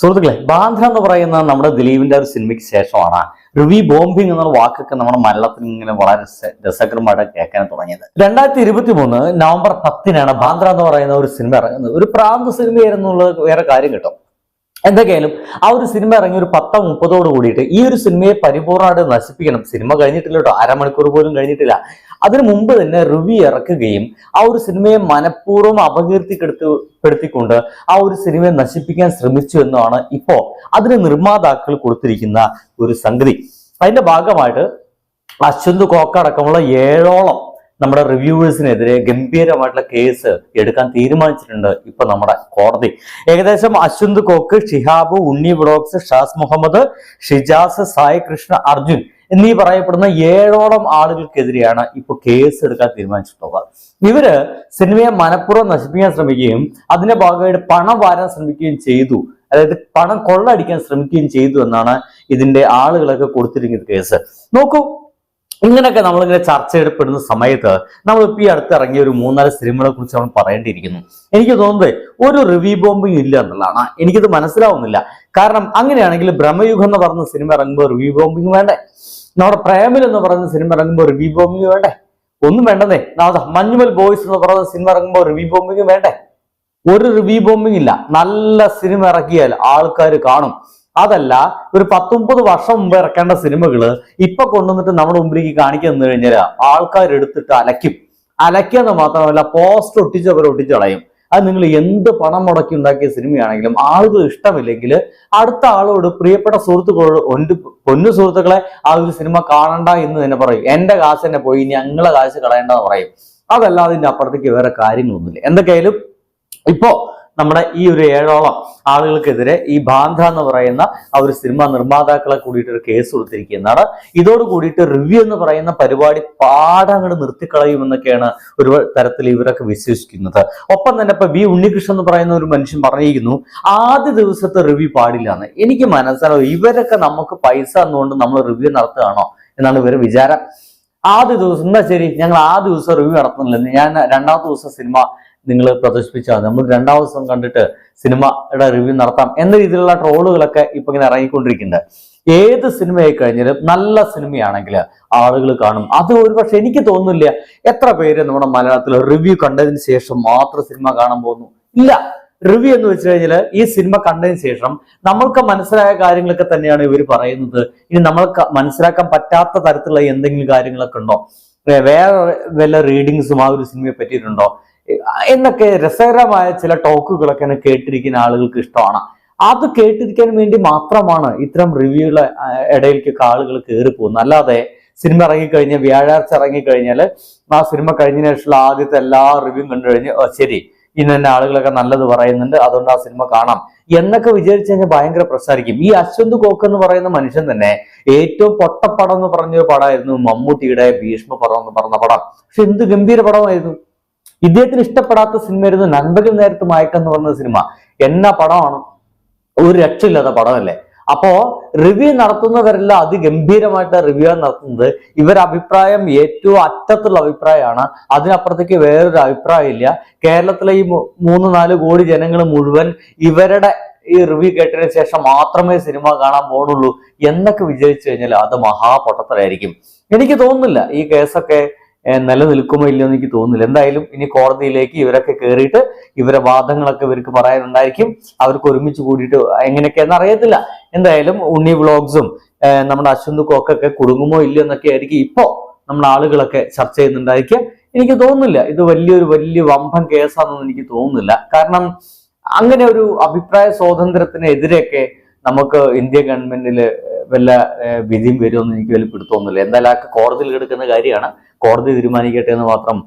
സുഹൃത്തുക്കളെ ബാന്ധ്ര എന്ന് പറയുന്ന നമ്മുടെ ദിലീപിന്റെ ഒരു സിനിമയ്ക്ക് ശേഷമാണ് റിവി ബോംബിംഗ് എന്നുള്ള വാക്കൊക്കെ നമ്മുടെ മലയാളത്തിൽ ഇങ്ങനെ വളരെ രസ- രസകരമായിട്ട് കേൾക്കാൻ തുടങ്ങിയത്. രണ്ടായിരത്തി ഇരുപത്തി മൂന്ന് നവംബർ പത്തിനാണ് ബാന്ധ്ര എന്ന് പറയുന്ന ഒരു സിനിമ ഇറങ്ങുന്നത്. ഒരു പ്രാന്ത് സിനിമയായിരുന്നുള്ള വേറെ കാര്യം കിട്ടും. എന്തൊക്കെയായാലും ആ ഒരു സിനിമ ഇറങ്ങി ഒരു പത്തോ മുപ്പതോട് കൂടിയിട്ട് ഈ ഒരു സിനിമയെ പരിപൂർണമായിട്ട് നശിപ്പിക്കണം. സിനിമ കഴിഞ്ഞിട്ടില്ല കേട്ടോ. അരമണിക്കൂർ പോലും കഴിഞ്ഞിട്ടില്ല. അതിനു മുമ്പ് തന്നെ റിവ്യൂ ഇറക്കുകയും ആ ഒരു സിനിമയെ മനഃപൂർവം അപകീർത്തിപ്പെടുത്തിക്കൊണ്ട് ആ ഒരു സിനിമയെ നശിപ്പിക്കാൻ ശ്രമിച്ചു എന്നാണ് ഇപ്പോ അതിന് നിർമ്മാതാക്കൾ കൊടുത്തിരിക്കുന്ന ഒരു സംഗതി. അതിന്റെ ഭാഗമായിട്ട് അശ്വന്ത് കോക്ക അടക്കമുള്ള ഏഴോളം നമ്മുടെ റിവ്യൂവേഴ്സിനെതിരെ ഗംഭീരമായിട്ടുള്ള കേസ് എടുക്കാൻ തീരുമാനിച്ചിട്ടുണ്ട് ഇപ്പൊ നമ്മുടെ കോടതി. ഏകദേശം അശ്വന്ത് കോക്ക് ഷിഹാബ് ഉണ്ണി ബ്ലോക്സ് ഷാസ് മുഹമ്മദ് ഷിജാസ് സായി കൃഷ്ണ അർജുൻ എന്നീ പറയപ്പെടുന്ന ഏഴോളം ആളുകൾക്കെതിരെയാണ് ഇപ്പൊ കേസ് എടുക്കാൻ തീരുമാനിച്ചിട്ടുള്ളത്. ഇവർ സിനിമയെ മനഃപൂർവം നശിപ്പിക്കാൻ ശ്രമിക്കുകയും അതിന്റെ ഭാഗമായിട്ട് പണം വാരാൻ ശ്രമിക്കുകയും ചെയ്തു. അതായത് പണം കൊള്ളടിക്കാൻ ശ്രമിക്കുകയും ചെയ്തു എന്നാണ് ഇതിന്റെ ആളുകളൊക്കെ കൊടുത്തിരിക്കുന്ന കേസ്. നോക്കൂ ഇങ്ങനെയൊക്കെ നമ്മളിങ്ങനെ ചർച്ച ചെയ്യപ്പെടുന്ന സമയത്ത് നമ്മൾ ഇപ്പൊ ഈ അടുത്ത് ഇറങ്ങിയ ഒരു മൂന്നാൽ സിനിമകളെ കുറിച്ച് നമ്മൾ പറയേണ്ടിയിരിക്കുന്നു. എനിക്ക് തോന്നുന്നത് ഒരു റിവ്യൂ ബോംബിംഗ് ഇല്ല എന്നുള്ളതാണ്. എനിക്കിത് മനസ്സിലാവുന്നില്ല. കാരണം അങ്ങനെയാണെങ്കിൽ ബ്രഹ്മയുഗം എന്ന് പറഞ്ഞ സിനിമ ഇറങ്ങുമ്പോൾ റിവ്യൂ ബോംബിങ് വേണ്ടേ? നമ്മുടെ പ്രേമിൽ എന്ന് പറയുന്ന സിനിമ ഇറങ്ങുമ്പോൾ റിവ്യൂ ബോംബിങ് വേണ്ടേ? ഒന്നും വേണ്ടതേ നാളെ മഞ്ഞുമൽ ബോയ്സ് എന്ന് പറയുന്ന സിനിമ ഇറങ്ങുമ്പോൾ റിവ്യൂ ബോംബിംഗ് വേണ്ടേ? ഒരു റിവ്യൂ ബോംബിങ് ഇല്ല. നല്ല സിനിമ ഇറക്കിയാൽ ആൾക്കാർ കാണും. അതല്ല ഒരു പത്തൊമ്പത് വർഷം മുമ്പ് ഇറക്കേണ്ട സിനിമകൾ ഇപ്പൊ കൊണ്ടുവന്നിട്ട് നമ്മുടെ മുമ്പിലേക്ക് കാണിക്കാൻ നിന്ന് കഴിഞ്ഞാൽ ആൾക്കാർ എടുത്തിട്ട് അലയ്ക്കും. അലയ്ക്കാന്ന് മാത്രമല്ല പോസ്റ്റ് ഒട്ടിച്ച് അവർ ഒട്ടിച്ച് കളയും. അത് നിങ്ങൾ എന്ത് പണം മുടക്കി ഉണ്ടാക്കിയ സിനിമയാണെങ്കിലും ആളുകൾ ഇഷ്ടമില്ലെങ്കിൽ അടുത്ത ആളോട് പ്രിയപ്പെട്ട സുഹൃത്തുക്കളോട് ഒണ്ട് പൊന്നു സുഹൃത്തുക്കളെ ആ ഒരു സിനിമ കാണണ്ട എന്ന് തന്നെ പറയും. എന്റെ കാശ് തന്നെ പോയി ഞങ്ങളെ കാശ് കളയണ്ടെന്ന് പറയും. അതല്ലാതെ അതിന്റെ അപ്പുറത്തേക്ക് വേറെ കാര്യങ്ങളൊന്നുമില്ല. എന്തൊക്കെയായാലും ഇപ്പോ നമ്മുടെ ഈ ഒരു ഏഴോളം ആളുകൾക്കെതിരെ ഈ ബാന്ധ എന്ന് പറയുന്ന ആ ഒരു സിനിമ നിർമ്മാതാക്കളെ കൂടിയിട്ട് ഒരു കേസ് കൊടുത്തിരിക്കുന്നതാണ്. ഇതോട് കൂടിയിട്ട് റിവ്യൂ എന്ന് പറയുന്ന പരിപാടി പാടെ അങ്ങോട്ട് നിർത്തിക്കളയുമെന്നൊക്കെയാണ് ഒരു തരത്തിൽ ഇവരൊക്കെ വിശ്വസിക്കുന്നത്. ഒപ്പം തന്നെ ഇപ്പൊ വി ഉണ്ണികൃഷ്ണൻ എന്ന് പറയുന്ന ഒരു മനുഷ്യൻ പറഞ്ഞിരിക്കുന്നു ആദ്യ ദിവസത്തെ റിവ്യൂ പാടില്ല എന്ന് എനിക്ക് മനസ്സിലാവും ഇവരൊക്കെ നമുക്ക് പൈസ എന്നുകൊണ്ട് നമ്മൾ റിവ്യൂ നടത്തുകയാണോ? എന്നാണ് ഇവർ വിചാരം. ആദ്യ ദിവസം എന്നാ ശരി ഞങ്ങൾ ആ ദിവസം റിവ്യൂ നടത്തുന്നില്ല. ഞാൻ രണ്ടാമത്തെ ദിവസം സിനിമ നിങ്ങൾ പ്രദർശിപ്പിച്ചാൽ നമ്മൾ രണ്ടാം ദിവസം കണ്ടിട്ട് സിനിമയുടെ റിവ്യൂ നടത്താം എന്ന രീതിയിലുള്ള ട്രോളുകളൊക്കെ ഇപ്പൊ ഇങ്ങനെ ഇറങ്ങിക്കൊണ്ടിരിക്കുന്നുണ്ട്. ഏത് സിനിമയായി കഴിഞ്ഞാലും നല്ല സിനിമയാണെങ്കിൽ ആളുകൾ കാണും. അത് ഒരുപക്ഷെ എനിക്ക് തോന്നുന്നില്ല എത്ര പേര് നമ്മുടെ മലയാളത്തിൽ റിവ്യൂ കണ്ടതിന് ശേഷം മാത്രം സിനിമ കാണാൻ പോകുന്നു. ഇല്ല. റിവ്യൂ എന്ന് വെച്ച് കഴിഞ്ഞാൽ ഈ സിനിമ കണ്ടതിന് ശേഷം നമ്മൾക്ക് മനസ്സിലായ കാര്യങ്ങളൊക്കെ തന്നെയാണ് ഇവർ പറയുന്നത്. ഇനി നമ്മൾക്ക് മനസ്സിലാക്കാൻ പറ്റാത്ത തരത്തിലുള്ള എന്തെങ്കിലും കാര്യങ്ങളൊക്കെ ഉണ്ടോ? വേറെ വല്ല റീഡിങ്സും ആ ഒരു സിനിമയെ പറ്റിയിട്ടുണ്ടോ? എന്നൊക്കെ രസകരമായ ചില ടോക്കുകളൊക്കെ കേട്ടിരിക്കുന്ന ആളുകൾക്ക് ഇഷ്ടമാണ്. അത് കേട്ടിരിക്കാൻ വേണ്ടി മാത്രമാണ് ഇത്തരം റിവ്യൂകളെ ഇടയിലേക്കൊക്കെ ആളുകൾ കയറി പോകുന്നത്. അല്ലാതെ സിനിമ ഇറങ്ങിക്കഴിഞ്ഞാൽ വ്യാഴാഴ്ച ഇറങ്ങിക്കഴിഞ്ഞാൽ ആ സിനിമ കഴിഞ്ഞതിന് ശേഷമുള്ള ആദ്യത്തെ എല്ലാ റിവ്യൂ കണ്ടു കഴിഞ്ഞ് ശരി. ഇന്ന് തന്നെ ആളുകളൊക്കെ നല്ലത് പറയുന്നുണ്ട്. അതുകൊണ്ട് ആ സിനിമ കാണാം. എന്നൊക്കെ വിചാരിച്ചു കഴിഞ്ഞാൽ ഭയങ്കര പ്രശ്നമായിരിക്കും. ഈ അശ്വന്ത് കോക്ക് എന്ന് പറയുന്ന മനുഷ്യൻ തന്നെ ഏറ്റവും പൊട്ടപ്പടം എന്ന് പറഞ്ഞൊരു പടമായിരുന്നു മമ്മൂട്ടിയുടെ ഭീഷ്മ പടം എന്ന് പറഞ്ഞ പടം. പക്ഷെ എന്ത് ഗംഭീര പടമായിരുന്നു? ഇദ്ദേഹത്തിന് ഇഷ്ടപ്പെടാത്ത സിനിമയായിരുന്നു നൻപകൽ നേരത്ത് മയക്കം എന്ന് പറഞ്ഞ സിനിമ. എന്നാ പടമാണ്? ഒരു രക്ഷയില്ലാത്ത പടമല്ലേ? അപ്പോ റിവ്യൂ നടത്തുന്നവരെല്ലാം അതിഗംഭീരമായിട്ട് റിവ്യൂ നടത്തുന്നത്. ഇവരുടെ അഭിപ്രായം ഏറ്റവും അറ്റത്തുള്ള അഭിപ്രായമാണ്. അതിനപ്പുറത്തേക്ക് വേറൊരു അഭിപ്രായം ഇല്ല കേരളത്തിലെ ഈ മൂന്ന് നാല് കോടി ജനങ്ങൾ മുഴുവൻ ഇവരുടെ ഈ റിവ്യൂ കേട്ടതിന് ശേഷം മാത്രമേ സിനിമ കാണാൻ പോണുള്ളൂ എന്നൊക്കെ വിചാരിച്ചു കഴിഞ്ഞാൽ അത് മഹാപൊട്ടത്തരായിരിക്കും. എനിക്ക് തോന്നുന്നില്ല ഈ കേസൊക്കെ നിലനിൽക്കുമോ ഇല്ലയോ എന്ന് എനിക്ക് തോന്നുന്നില്ല. എന്തായാലും ഇനി കോടതിയിലേക്ക് ഇവരൊക്കെ കയറിയിട്ട് ഇവരെ വാദങ്ങളൊക്കെ ഇവർക്ക് പറയാനുണ്ടായിരിക്കും. അവർക്ക് ഒരുമിച്ച് കൂടിയിട്ട് എങ്ങനെയൊക്കെയാണെന്ന് അറിയത്തില്ല. എന്തായാലും ഉണ്ണി വ്ളോഗ്സും നമ്മുടെ അശ്വന്ത് കോക്കൊക്കെ കുടുങ്ങുമോ ഇല്ലയോ എന്നൊക്കെ ആയിരിക്കും ഇപ്പോ നമ്മുടെ ആളുകളൊക്കെ ചർച്ച ചെയ്യുന്നുണ്ടായിരിക്കും. എനിക്ക് തോന്നുന്നില്ല. ഇത് വലിയൊരു വലിയ വമ്പൻ കേസാണെന്ന് എനിക്ക് തോന്നുന്നില്ല. കാരണം അങ്ങനെ ഒരു അഭിപ്രായ സ്വാതന്ത്ര്യത്തിനെതിരെയൊക്കെ നമുക്ക് ഇന്ത്യ ഗവൺമെന്റിൽ വല്ല വിധിയും വരുമെന്ന് എനിക്ക് വലിയ പിടുത്തമൊന്നുമില്ല. എന്തായാലും ആ കോടതിയിൽ എടുക്കുന്ന കാര്യമാണ്. കോടതി തീരുമാനിക്കട്ടെ എന്ന് മാത്രം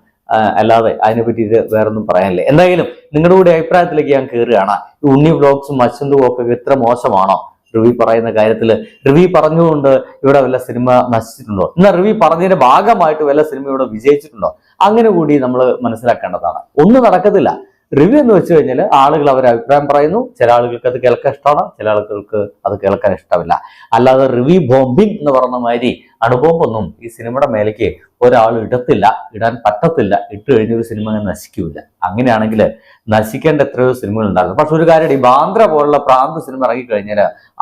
അല്ലാതെ അതിനെ പറ്റിയിട്ട് വേറൊന്നും പറയാനില്ല. എന്തായാലും നിങ്ങളുടെ കൂടെ അഭിപ്രായത്തിലേക്ക് ഞാൻ കയറുകയാണ് ഈ ഉണ്ണി ബ്ലോഗ്സും മച്ചന്തു ഒക്കെ ഇത്ര മോശമാണോ? റിവി പറയുന്ന കാര്യത്തിൽ റിവി പറഞ്ഞുകൊണ്ട് ഇവിടെ വല്ല സിനിമ നശിച്ചിട്ടുണ്ടോ? എന്നാൽ റിവി പറഞ്ഞതിന്റെ ഭാഗമായിട്ട് വല്ല സിനിമ ഇവിടെ വിജയിച്ചിട്ടുണ്ടോ? അങ്ങനെ കൂടി നമ്മൾ മനസ്സിലാക്കേണ്ടതാണ്. ഒന്നും നടക്കത്തില്ല. റിവ്യൂ എന്ന് വെച്ച് കഴിഞ്ഞാൽ ആളുകൾ അവർ അഭിപ്രായം പറയുന്നു. ചില ആളുകൾക്ക് അത് കേൾക്കാൻ ഇഷ്ടമാണ്. ചില ആളുകൾക്ക് അത് കേൾക്കാൻ ഇഷ്ടമില്ല. അല്ലാതെ റിവ്യൂ ബോംബിംഗ് എന്ന് പറഞ്ഞ മാതിരി അണുബോംബൊന്നും ഈ സിനിമയുടെ മേലേക്ക് ഒരാൾ ഇടത്തില്ല. ഇടാൻ പറ്റത്തില്ല. ഇട്ട് കഴിഞ്ഞ ഒരു സിനിമ നശിക്കൂല. അങ്ങനെയാണെങ്കിൽ നശിക്കേണ്ട എത്രയോ സിനിമകൾ ഉണ്ടാകും. പക്ഷെ ഒരു കാര്യം ഈ ബാന്ദ്ര പോലുള്ള പ്രാന്ത സിനിമ ഇറങ്ങിക്കഴിഞ്ഞാൽ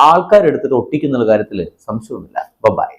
ആൾക്കാരെടുത്തിട്ട് ഒട്ടിക്കുന്ന കാര്യത്തിൽ സംശയമൊന്നുമില്ല ബൈ